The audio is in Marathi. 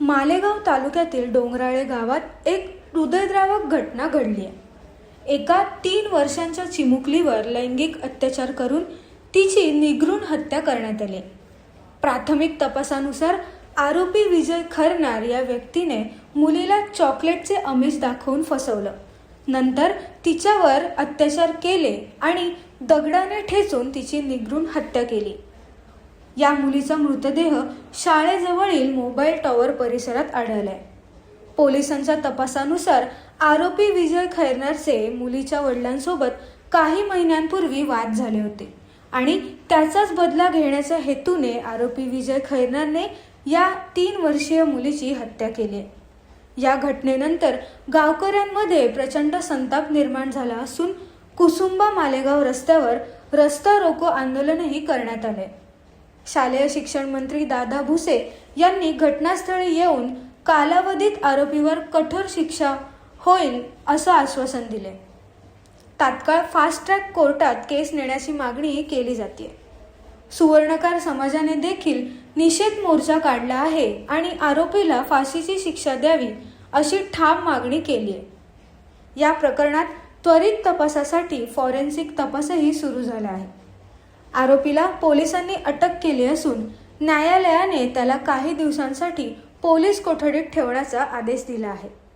मालेगाव तालुक्यातील डोंगराळे गावात एक हृदयद्रावक घटना घडली आहे. एका तीन वर्षांच्या चिमुकलीवर लैंगिक अत्याचार करून तिची निगृण हत्या करण्यात आली. प्राथमिक तपासानुसार आरोपी विजय खरनार या व्यक्तीने मुलीला चॉकलेटचे अमिष दाखवून फसवलं. नंतर तिच्यावर अत्याचार केले आणि दगडाने ठेचून तिची निगृण हत्या केली. या मुलीचा मृतदेह शाळेजवळील मोबाईल टॉवर परिसरात आढळलाय पोलिसांच्या तपासानुसार आरोपी विजय खैरनारचे मुलीच्या वडिलांसोबत काही महिन्यांपूर्वी वाद झाले होते आणि त्याचाच बदला घेण्याच्या हेतूने आरोपी विजय खैरनारने या तीन वर्षीय मुलीची हत्या केली आहे. या घटनेनंतर गावकऱ्यांमध्ये प्रचंड संताप निर्माण झाला असून कुसुंबा मालेगाव रस्त्यावर रस्ता रोको आंदोलनही करण्यात आले शालेय शिक्षण मंत्री दादा भुसे यांनी घटनास्थळी येऊन कालावधीत आरोपीवर कठोर शिक्षा होईल असं आश्वासन दिले. तात्काळ फास्ट ट्रॅक कोर्टात केस नेण्याची मागणी केली जाते सुवर्णकार समाजाने देखील निषेध मोर्चा काढला आहे आणि आरोपीला फाशीची शिक्षा द्यावी अशी ठाम मागणी केली आहे. या प्रकरणात त्वरित तपासासाठी फॉरेन्सिक तपासही सुरू झाला आहे. आरोपीला पोलिसांनी अटक केली असून न्यायालयाने त्याला काही दिवसांसाठी पोलीस कोठडीत ठेवण्याचा आदेश दिला आहे.